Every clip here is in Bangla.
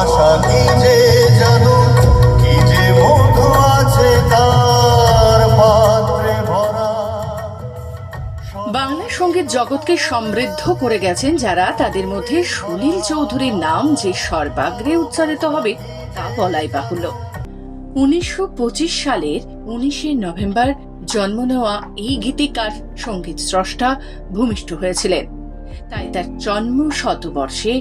ভাষা কি যে জানো, কি যে মধু আছে তার পাত্রে ভরা। বাংলা সংগীত জগৎকে সমৃদ্ধ করে গেছেন যারা, তাদের মধ্যে সলিল চৌধুরীর নাম যে সর্বাগ্রে উচ্চারিত হবে, তা বলাই বাহুল্য। উনিশশো পঁচিশ সালের উনিশে নভেম্বর জন্ম নেওয়া এই গীতিকার সংগীত স্রষ্টা ভূমিষ্ঠ হয়েছিলেন। তাই তার জন্ম শতবর্ষে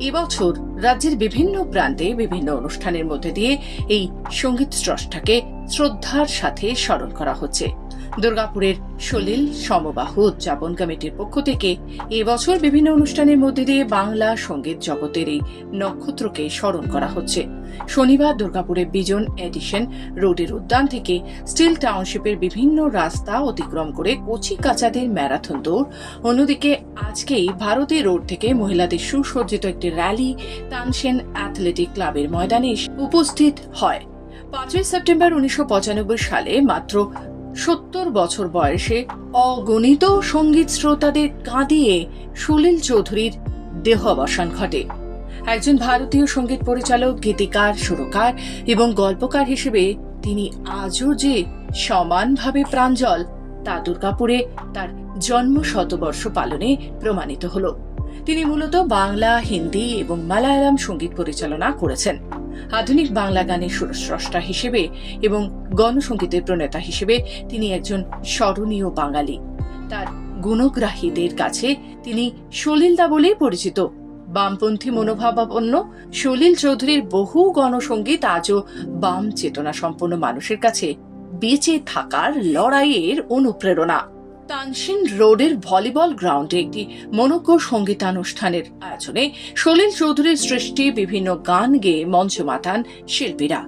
এবছর রাজ্যের বিভিন্ন প্রান্তে বিভিন্ন অনুষ্ঠানের মধ্যে দিয়ে এই সংগীত স্রষ্টাকে শ্রদ্ধার সাথে স্মরণ করা হচ্ছে। দুর্গাপুরের সলিল সমবাহ উদযাপন কমিটির পক্ষ থেকে এবছর বিভিন্ন অনুষ্ঠানের মধ্যে দিয়ে বাংলা সংগীত জগতের এই নক্ষত্রকে স্মরণ করা হচ্ছে। শনিবার দুর্গাপুরে বিজন এডিশন রোডের উদ্যান থেকে স্টিল টাউনশিপের বিভিন্ন রাস্তা অতিক্রম করে কচি কাচাদের ম্যারাথন দৌড়। অন্যদিকে আজকেই ভারতী রোড থেকে মহিলাদের সুসজ্জিত একটি র্যালি তানসেন অ্যাথলেটিক ক্লাবের ময়দানে উপস্থিত হয়। পাঁচই সেপ্টেম্বর উনিশশো পঁচানব্বই সালে মাত্র সত্তর বছর বয়সে অগণিত সংগীত শ্রোতাদের কাঁদিয়ে সুনীল চৌধুরীর দেহ অবসান ঘটে। একজন ভারতীয় সংগীত পরিচালক, গীতিকার, সুরকার এবং গল্পকার হিসেবে তিনি আজও যে সমানভাবে প্রাঞ্জল তা দুর্গাপুরে তার জন্ম শতবর্ষ পালনে প্রমাণিত হল। তিনি মূলত বাংলা, হিন্দি এবং মালায়ালাম সংগীত পরিচালনা করেছেন। আধুনিক বাংলা গানের সুরস্রষ্টা হিসেবে এবং গণসঙ্গীতের প্রণেতা হিসেবে তিনি একজন স্মরণীয় বাঙালি। তার গুণগ্রাহীদের কাছে তিনি সলিলদা বলেই পরিচিত। বামপন্থী মনোভাবাপন্ন সলিল চৌধুরীর বহু গণসঙ্গীত আজও বাম চেতনা সম্পন্ন মানুষের কাছে বেঁচে থাকার লড়াইয়ের অনুপ্রেরণা। তানসিন রোডের ভলিবল গ্রাউন্ডে একটি মনোজ্ঞ সঙ্গীতানুষ্ঠানের আয়োজনে সলিল চৌধুরীর সৃষ্টি বিভিন্ন গান গেয়ে মঞ্চ মাতান শিল্পীরা।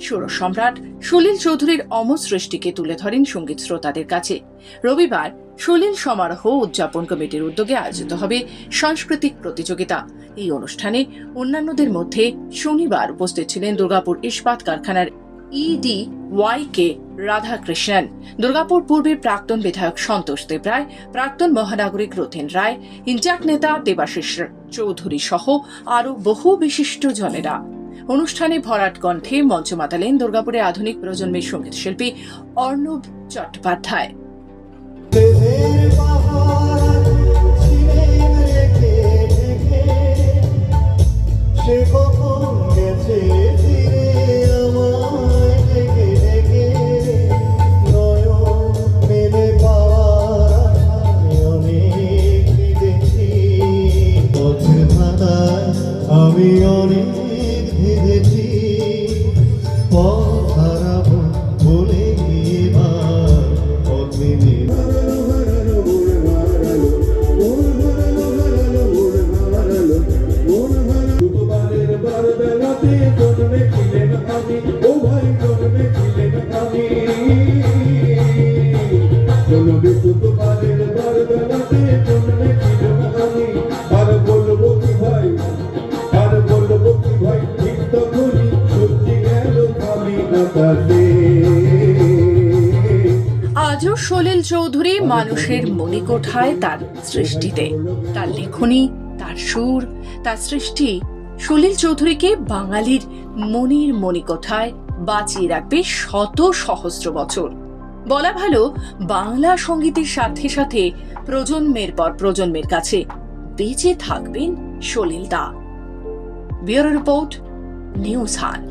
সুর সম্রাট সলিল চৌধুরীর অমর সৃষ্টিকে তুলে ধরেন সংগীত শ্রোতাদের কাছে। রবিবার সলিল সমারোহ উদযাপন কমিটির উদ্যোগে আয়োজিত হবে সাংস্কৃতিক প্রতিযোগিতা। এই অনুষ্ঠানে অন্যান্যদের মধ্যে শনিবার উপস্থিত ছিলেন দুর্গাপুর ইস্পাত কারখানার ED Y K Radhakrishnan, Durgapur পূর্বের প্রাক্তন বিধায়ক সন্তোষ দেবরায় প্রাক্তন মহানাগরিক রথেন রায় ইন্টাক নেতা দেবাশিস চৌধুরী সহ আরও বহু বিশিষ্ট জনেরা। অনুষ্ঠানে ভরাট কণ্ঠে মঞ্চ মাতালেন দুর্গাপুরের আধুনিক প্রজন্মের সংগীত শিল্পী অর্ণব চট্টোপাধ্যায়। আমি অনেক ভেবেছি পথ হারাবো বলে এবার পথ আজও সলিল চৌধুরী মানুষের মণিকোঠায় তার সৃষ্টিতে। তার লেখনী, তার সুর, তার সৃষ্টি সলিল চৌধুরীকে বাঙালির মনির মণিকোঠায় বাঁচিয়ে রাখবে শত সহস্র বছর। বলা ভালো, বাংলা সঙ্গীতের সাথে সাথে প্রজন্মের পর প্রজন্মের কাছে বেঁচে থাকবেন সলিল দা। Bureau report, news hunt